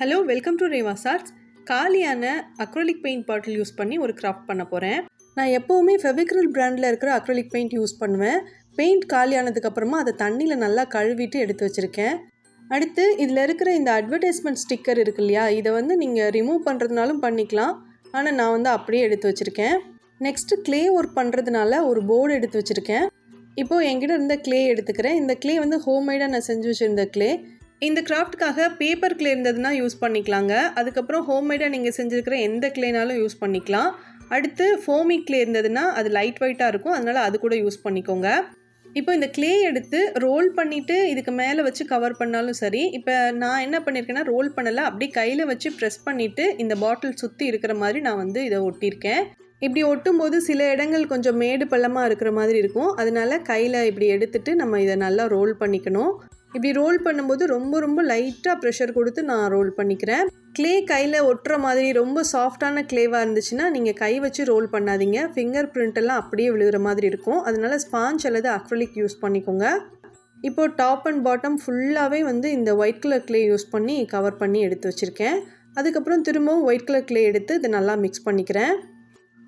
Hello welcome to Reva arts காலியான acrylic paint bottle use பண்ணி ஒரு கிராஃப்ட் பண்ண போகிறேன் நான் எப்போவுமே ஃபெவிக்ரில் பிராண்டில் இருக்கிற அக்ரலிக் பெயிண்ட் யூஸ் பண்ணுவேன். பெயிண்ட் காலியானதுக்கப்புறமா அதை தண்ணியில் நல்லா கழுவிட்டு எடுத்து வச்சுருக்கேன். அடுத்து இதில் இருக்கிற இந்த அட்வர்டைஸ்மெண்ட் ஸ்டிக்கர் இருக்கு இல்லையா? இதை வந்து நீங்கள் ரிமூவ் பண்ணுறதுனாலும் பண்ணிக்கலாம். ஆனால் நான் வந்து அப்படியே எடுத்து வச்சுருக்கேன். நெக்ஸ்ட்டு க்ளே ஒர்க் பண்ணுறதுனால ஒரு போர்டு எடுத்து வச்சுருக்கேன். இப்போது என்கிட்ட இருந்த க்ளே எடுத்துக்கிறேன். இந்த க்ளே வந்து ஹோம்மேடாக நான் செஞ்சு வச்சுருந்த க்ளே இந்த கிராஃப்ட்காக பேப்பர் கிளே இருந்ததுன்னா யூஸ் பண்ணிக்கலாங்க. அதுக்கப்புறம் ஹோம்மேடாக நீங்கள் செஞ்சுருக்கிற எந்த க்ளேனாலும் யூஸ் பண்ணிக்கலாம். அடுத்து ஃபோமி கிளே இருந்ததுன்னா அது லைட் வெயிட்டாக இருக்கும். அதனால் அது கூட யூஸ் பண்ணிக்கோங்க. இப்போ இந்த க்ளே எடுத்து ரோல் பண்ணிவிட்டு இதுக்கு மேலே வச்சு கவர் பண்ணாலும் சரி இப்போ நான் என்ன பண்ணியிருக்கேன்னா ரோல் பண்ணலை அப்படியே கையில் வச்சு ப்ரெஸ் பண்ணிவிட்டு இந்த பாட்டில் சுற்றி இருக்கிற மாதிரி நான் வந்து இதை ஒட்டியிருக்கேன் இப்படி ஒட்டும்போது சில இடங்கள் கொஞ்சம் மேடு பள்ளமாக இருக்கிற மாதிரி இருக்கும். அதனால கையில் இப்படி எடுத்துட்டு நம்ம இதை நல்லா ரோல் பண்ணிக்கணும். இப்படி ரோல் பண்ணும்போது ரொம்ப ரொம்ப லைட்டாக ப்ரெஷர் கொடுத்து நான் ரோல் பண்ணிக்கிறேன். க்ளே கையில் ஒட்டுற மாதிரி ரொம்ப சாஃப்டான க்ளேவாக இருந்துச்சுன்னா நீங்கள் கை வச்சு ரோல் பண்ணாதீங்க. ஃபிங்கர் பிரிண்டெல்லாம் அப்படியே விழுகிற மாதிரி இருக்கும். அதனால் ஸ்பாஞ்ச் அல்லது அக்ரலிக் யூஸ் பண்ணிக்கோங்க. இப்போது டாப் அண்ட் பாட்டம் ஃபுல்லாகவே வந்து இந்த ஒயிட் கலர் க்ளே யூஸ் பண்ணி கவர் பண்ணி எடுத்து வச்சுருக்கேன். அதுக்கப்புறம் திரும்பவும் ஒயிட் கலர் க்ளே எடுத்து இதை நல்லா மிக்ஸ் பண்ணிக்கிறேன்.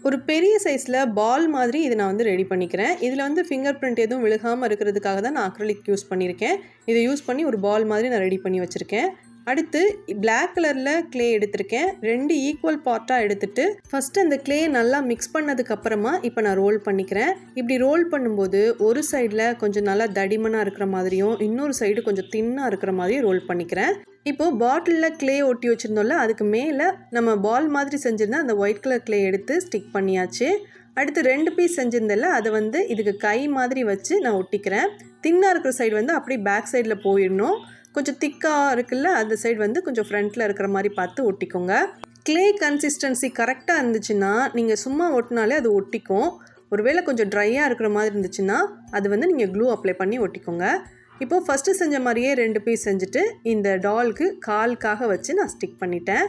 ஒரு பெரிய சைஸில் பால் மாதிரி இதை நான் வந்து ரெடி பண்ணிக்கிறேன். இதில் வந்து ஃபிங்கர் பிரிண்ட் எதுவும் விழுகாமல் இருக்கிறதுக்காக தான் நான் அக்ரலிக் யூஸ் பண்ணியிருக்கேன். இதை யூஸ் பண்ணி ஒரு பால் மாதிரி நான் ரெடி பண்ணி வச்சுருக்கேன். அடுத்து பிளாக் கலரில் க்ளே எடுத்திருக்கேன். ரெண்டு ஈக்குவல் பார்ட்டாக எடுத்துட்டு ஃபஸ்ட்டு அந்த க்ளே நல்லா மிக்ஸ் பண்ணதுக்கப்புறமா இப்போ நான் ரோல் பண்ணிக்கிறேன். இப்படி ரோல் பண்ணும்போது ஒரு சைடில் கொஞ்சம் நல்லா தடிமனாக இருக்கிற மாதிரியும் இன்னொரு சைடு கொஞ்சம் தின்னாக இருக்கிற மாதிரியும் ரோல் பண்ணிக்கிறேன். இப்போது பாட்டிலில் க்ளே ஒட்டி வச்சுருந்தோம்ல அதுக்கு மேலே நம்ம பால் மாதிரி செஞ்சுருந்தா அந்த ஒயிட் கலர் க்ளே எடுத்து ஸ்டிக் பண்ணியாச்சு. அடுத்து ரெண்டு பீஸ் செஞ்சுருந்தல அதை வந்து இதுக்கு கை மாதிரி வச்சு நான் ஒட்டிக்கிறேன். தின்னாக இருக்கிற சைடு வந்து அப்படியே பேக் சைடில் போயிடணும். கொஞ்சம் திக்காக இருக்குல்ல அந்த சைடு வந்து கொஞ்சம் ஃப்ரண்ட்டில் இருக்கிற மாதிரி பார்த்து ஒட்டிக்கோங்க. க்ளே கன்சிஸ்டன்சி கரெக்டாக இருந்துச்சுன்னா நீங்கள் சும்மா ஒட்டினாலே அது ஒட்டிக்கும். ஒருவேளை கொஞ்சம் ட்ரையாக இருக்கிற மாதிரி இருந்துச்சுன்னா அது வந்து நீங்கள் க்ளூ அப்ளை பண்ணி ஒட்டிக்கோங்க. இப்போது ஃபஸ்ட்டு செஞ்ச மாதிரியே ரெண்டு பீஸ் செஞ்சுட்டு இந்த டால்க்கு காலுக்காக வச்சு நான் ஸ்டிக் பண்ணிட்டேன்.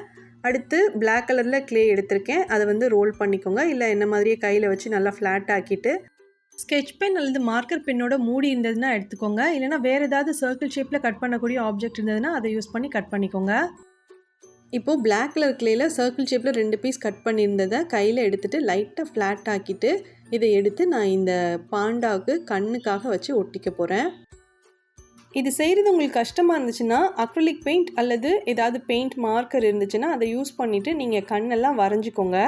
அடுத்து பிளாக் கலரில் க்ளே எடுத்திருக்கேன். அதை வந்து ரோல் பண்ணிக்கோங்க. இல்லை என்ன மாதிரியே கையில் வச்சு நல்லா ஃப்ளாட் ஆக்கிட்டு ஸ்கெட்ச் பென் அல்லது மார்க்கர் பென்னோட மூடி இருந்ததுன்னா எடுத்துக்கோங்க. இல்லைனா வேறு ஏதாவது சர்க்கிள் ஷேப்பில் கட் பண்ணக்கூடிய ஆப்ஜெக்ட் இருந்ததுன்னா அதை யூஸ் பண்ணி கட் பண்ணிக்கோங்க. இப்போது பிளாக் கலர் க்ளேயில் சர்க்கிள் ஷேப்பில் ரெண்டு பீஸ் கட் பண்ணியிருந்ததை கையில் எடுத்துகிட்டு லைட்டாக ஃப்ளாட் ஆக்கிட்டு இதை எடுத்து நான் இந்த பாண்டாவுக்கு கண்ணுக்காக வச்சு ஒட்டிக்க போகிறேன் இது செய்கிறது உங்களுக்கு கஷ்டமாக இருந்துச்சுன்னா அக்ரலிக் பெயிண்ட் அல்லது ஏதாவது பெயிண்ட் மார்க்கர் இருந்துச்சுன்னா அதை யூஸ் பண்ணிவிட்டு நீங்கள் கண்ணெல்லாம் வரைஞ்சிக்கோங்க.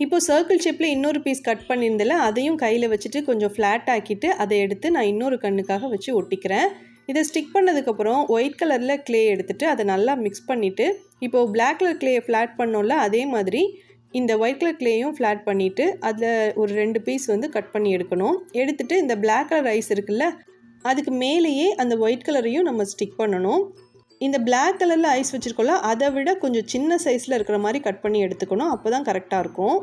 இப்போ சர்க்கிள் ஷேப்பில் இன்னொரு பீஸ் கட் பண்ணியிருந்தில் அதையும் கையில் வச்சுட்டு கொஞ்சம் ஃப்ளாட் ஆக்கிட்டு அதை எடுத்து நான் இன்னொரு கண்ணுக்காக வச்சு ஒட்டிக்கிறேன். இதை ஸ்டிக் பண்ணதுக்கப்புறம் ஒயிட் கலரில் க்ளே எடுத்துகிட்டு அதை நல்லா மிக்ஸ் பண்ணிவிட்டு இப்போது பிளாக் கலர் க்ளேயை ஃப்ளாட் பண்ணோம்ல அதே மாதிரி இந்த ஒயிட் கலர் க்ளேயும் ஃப்ளாட் பண்ணிவிட்டு அதில் ஒரு ரெண்டு பீஸ் வந்து கட் பண்ணி எடுக்கணும். எடுத்துகிட்டு இந்த பிளாக் கலர் ரைஸ் இருக்குல்ல அதுக்கு மேலேயே அந்த ஒயிட் கலரையும் நம்ம ஸ்டிக் பண்ணணும். இந்த பிளாக் கலரில் ஐஸ் வச்சுருக்கோம்ல அதை விட கொஞ்சம் சின்ன சைஸில் இருக்கிற மாதிரி கட் பண்ணி எடுத்துக்கணும். அப்போ தான் கரெக்டாக இருக்கும்.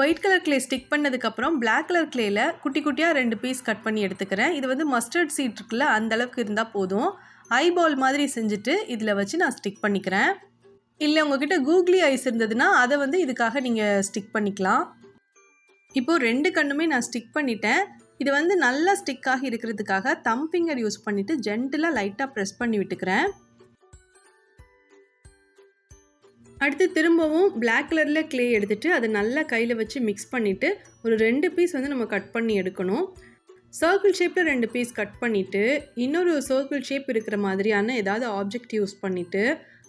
ஒயிட் கலர் க்ளே ஸ்டிக் பண்ணதுக்கப்புறம் பிளாக் கலர் கிளேயில் குட்டி குட்டியாக ரெண்டு பீஸ் கட் பண்ணி எடுத்துக்கிறேன். இது வந்து மஸ்டர்ட் சீட் இருக்குல்ல அந்த அளவுக்கு இருந்தால் போதும். ஐபால் மாதிரி செஞ்சுட்டு இதில் வச்சு நான் ஸ்டிக் பண்ணிக்கிறேன். இல்லை உங்ககிட்ட கூகுளி ஐஸ் இருந்ததுன்னா அதை வந்து இதுக்காக நீங்கள் ஸ்டிக் பண்ணிக்கலாம். இப்போது ரெண்டு கண்ணுமே நான் ஸ்டிக் பண்ணிட்டேன். இது வந்து நல்லா ஸ்டிக்காக இருக்கிறதுக்காக தம் ஃபிங்கர் யூஸ் பண்ணிவிட்டு ஜென்டிலாக லைட்டாக ப்ரெஸ் பண்ணி விட்டுக்கிறேன். அடுத்து திரும்பவும் பிளாக் கலரில் க்ளே எடுத்துகிட்டு அதை நல்லா கையில் வச்சு மிக்ஸ் பண்ணிவிட்டு ஒரு ரெண்டு பீஸ் வந்து நம்ம கட் பண்ணி எடுக்கணும். சர்க்கிள் ஷேப்பில் ரெண்டு பீஸ் கட் பண்ணிவிட்டு இன்னொரு சர்க்கிள் ஷேப் இருக்கிற மாதிரியான ஏதாவது ஆப்ஜெக்ட் யூஸ் பண்ணிவிட்டு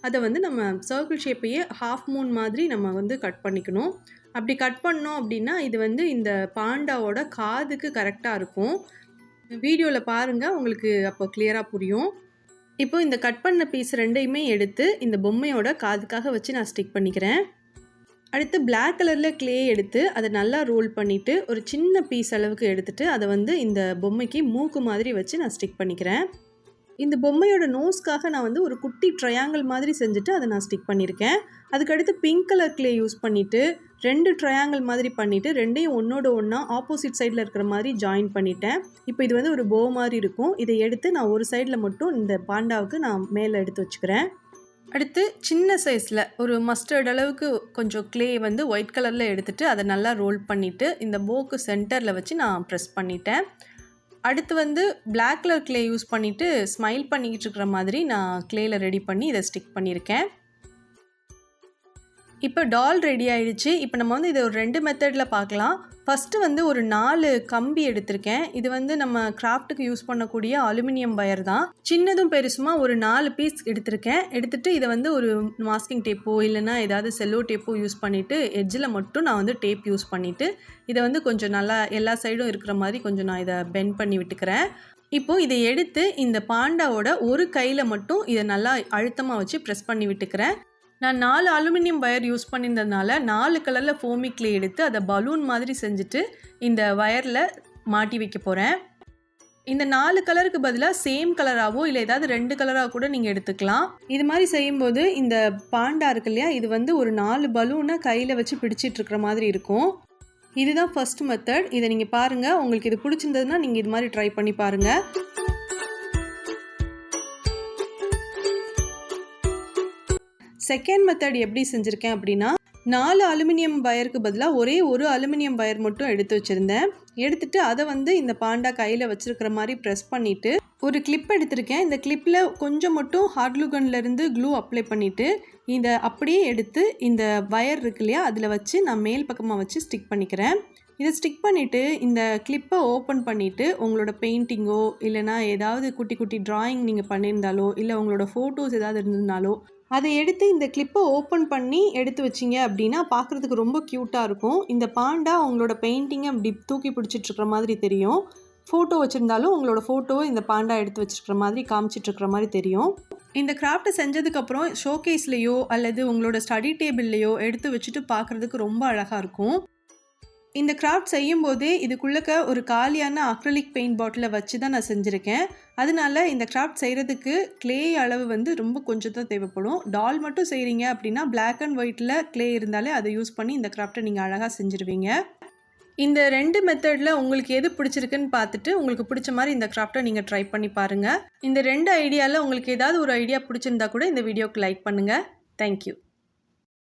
அதை வந்து நம்ம சர்க்கிள் ஷேப்பையே ஹாஃப் மூன் மாதிரி நம்ம வந்து கட் பண்ணிக்கணும். அப்படி கட் பண்ணோம் அப்படின்னா இது வந்து இந்த பாண்டாவோட காதுக்கு கரெக்டாக இருக்கும். வீடியோவில் பாருங்கள் உங்களுக்கு அப்போ கிளியராக புரியும். இப்போ இந்த கட் பண்ண பீஸ் ரெண்டையுமே எடுத்து இந்த பொம்மையோட காதுக்காக வச்சு நான் ஸ்டிக் பண்ணிக்கிறேன். அடுத்து பிளாக் கலரில் க்ளே எடுத்து அதை நல்லா ரோல் பண்ணிவிட்டு ஒரு சின்ன பீஸ் அளவுக்கு எடுத்துகிட்டு அதை வந்து இந்த பொம்மைக்கு மூக்கு மாதிரி வச்சு நான் ஸ்டிக் பண்ணிக்கிறேன். இந்த பொம்மையோட நோஸ்க்காக நான் வந்து ஒரு குட்டி ட்ரையாங்கிள் மாதிரி செஞ்சுட்டு அதை நான் ஸ்டிக் பண்ணியிருக்கேன். அதுக்கடுத்து பிங்க் கலர் க்ளே யூஸ் பண்ணிவிட்டு ரெண்டு ட்ரையாங்கிள் மாதிரி பண்ணிவிட்டு ரெண்டையும் ஒன்றோட ஒன்றா ஆப்போசிட் சைடில் இருக்கிற மாதிரி ஜாயின் பண்ணிட்டேன். இப்போ இது வந்து ஒரு போ மாதிரி இருக்கும். இதை எடுத்து நான் ஒரு சைடில் மட்டும் இந்த பாண்டாவுக்கு நான் மேலே எடுத்து வச்சுக்கிறேன். அடுத்து சின்ன சைஸில் ஒரு மஸ்டர்ட் அளவுக்கு கொஞ்சம் க்ளே வந்து ஒயிட் கலரில் எடுத்துகிட்டு அதை நல்லா ரோல் பண்ணிவிட்டு இந்த போக்கு சென்டரில் வச்சு நான் ப்ரெஸ் பண்ணிட்டேன். அடுத்து வந்து பிளாக் கலர் க்ளே யூஸ் பண்ணிவிட்டு ஸ்மைல் பண்ணிக்கிட்டு இருக்கிற மாதிரி நான் க்ளேயில் ரெடி பண்ணி இதை ஸ்டிக் பண்ணியிருக்கேன். இப்போ டால் ரெடி ஆயிடுச்சு. இப்போ நம்ம வந்து இதை ஒரு ரெண்டு மெத்தடில் பார்க்கலாம். ஃபஸ்ட்டு வந்து ஒரு நாலு கம்பி எடுத்திருக்கேன். இது வந்து நம்ம கிராஃப்ட்டுக்கு யூஸ் பண்ணக்கூடிய அலுமினியம் வயர் தான். சின்னதும் பெருசுமா ஒரு நாலு பீஸ் எடுத்திருக்கேன். எடுத்துகிட்டு இதை வந்து ஒரு மாஸ்கிங் டேப்போ இல்லைன்னா ஏதாவது செல்லோ டேப்போ யூஸ் பண்ணிவிட்டு எட்ஜில் மட்டும் நான் வந்து டேப் யூஸ் பண்ணிவிட்டு இதை வந்து கொஞ்சம் நல்லா எல்லா சைடும் இருக்கிற மாதிரி கொஞ்சம் நான் இதை பெண்ட் பண்ணி விட்டுக்கிறேன். இப்போது இதை எடுத்து இந்த பாண்டாவோட ஒரு கையில் மட்டும் இதை நல்லா அழுத்தமாக வச்சு ப்ரெஸ் பண்ணி விட்டுக்கிறேன். நான் நாலு அலுமினியம் வயர் யூஸ் பண்ணியிருந்ததுனால நாலு கலரில் ஃபோமிக்லே எடுத்து அதை பலூன் மாதிரி செஞ்சுட்டு இந்த வயரில் மாட்டி வைக்க போகிறேன் இந்த நாலு கலருக்கு பதிலாக சேம் கலராகவோ இல்லை ஏதாவது ரெண்டு கலராக கூட நீங்கள் எடுத்துக்கலாம். இது மாதிரி செய்யும்போது இந்த பாண்டா இருக்கு இல்லையா இது வந்து ஒரு நாலு பலூனை கையில் வச்சு பிடிச்சிட்டு இருக்கிற மாதிரி இருக்கும். இதுதான் ஃபர்ஸ்ட் மெத்தட் இதை நீங்கள் பாருங்கள் உங்களுக்கு இது பிடிச்சிருந்ததுன்னா நீங்கள் இது மாதிரி ட்ரை பண்ணி பாருங்கள் செகண்ட் மெத்தட் எப்படி செஞ்சுருக்கேன் அப்படின்னா நாலு அலுமினியம் வயருக்கு பதிலாக ஒரே ஒரு அலுமினியம் வயர் மட்டும் எடுத்து வச்சுருந்தேன். எடுத்துட்டு அதை வந்து இந்த பாண்டா கையில் வச்சுருக்கிற மாதிரி ப்ரெஸ் பண்ணிவிட்டு ஒரு கிளிப் எடுத்திருக்கேன். இந்த கிளிப்பில் கொஞ்சம் மட்டும் ஹார்ட்லுகன்லேருந்து க்ளூ அப்ளை பண்ணிவிட்டு இதை அப்படியே எடுத்து இந்த வயர் இருக்கு இல்லையா அதில் வச்சு நான் மேல் பக்கமாக வச்சு ஸ்டிக் பண்ணிக்கிறேன். இதை ஸ்டிக் பண்ணிவிட்டு இந்த கிளிப்பை ஓப்பன் பண்ணிவிட்டு உங்களோட பெயிண்டிங்கோ இல்லைனா ஏதாவது குட்டி குட்டி ட்ராயிங் நீங்கள் பண்ணியிருந்தாலோ இல்லை உங்களோட ஃபோட்டோஸ் ஏதாவது இருந்திருந்தாலோ அதை எடுத்து இந்த கிளிப்பை ஓப்பன் பண்ணி எடுத்து வச்சிங்க அப்படின்னா பார்க்குறதுக்கு ரொம்ப க்யூட்டாக இருக்கும். இந்த பாண்டா உங்களோட பெயிண்டிங்கை அப்படி தூக்கி பிடிச்சிட்ருக்கிற மாதிரி தெரியும். ஃபோட்டோ வச்சுருந்தாலும் உங்களோட ஃபோட்டோவை இந்த பாண்டா எடுத்து வச்சுருக்கிற மாதிரி காமிச்சிட்ருக்கிற மாதிரி தெரியும். இந்த கிராஃப்ட்டை செஞ்சதுக்கப்புறம் ஷோகேஸ்லேயோ அல்லது உங்களோட ஸ்டடி டேபிள்லேயோ எடுத்து வச்சுட்டு பார்க்குறதுக்கு ரொம்ப அழகாக இருக்கும். இந்த கிராஃப்ட் செய்யும் போது இதுக்குள்ளக்க ஒரு காலியான அக்ரலிக் பெயிண்ட் பாட்டிலை வச்சு தான் நான் செஞ்சுருக்கேன். அதனால இந்த கிராஃப்ட் செய்கிறதுக்கு க்ளே அளவு வந்து ரொம்ப கொஞ்சம் தான் தேவைப்படும். டால் மட்டும் செய்கிறீங்க அப்படின்னா பிளாக் அண்ட் ஒயிட்டில் க்ளே இருந்தாலே அதை யூஸ் பண்ணி இந்த கிராஃப்ட்டை நீங்கள் அழகாக செஞ்சுருவீங்க. இந்த ரெண்டு மெத்தடில் உங்களுக்கு எது பிடிச்சிருக்குன்னு பார்த்துட்டு உங்களுக்கு பிடிச்ச மாதிரி இந்த கிராஃப்ட்டை நீங்கள் ட்ரை பண்ணி பாருங்கள் இந்த ரெண்டு ஐடியாவில் உங்களுக்கு ஏதாவது ஒரு ஐடியா பிடிச்சிருந்தா கூட இந்த வீடியோக்கு லைக் பண்ணுங்கள் தேங்க்யூ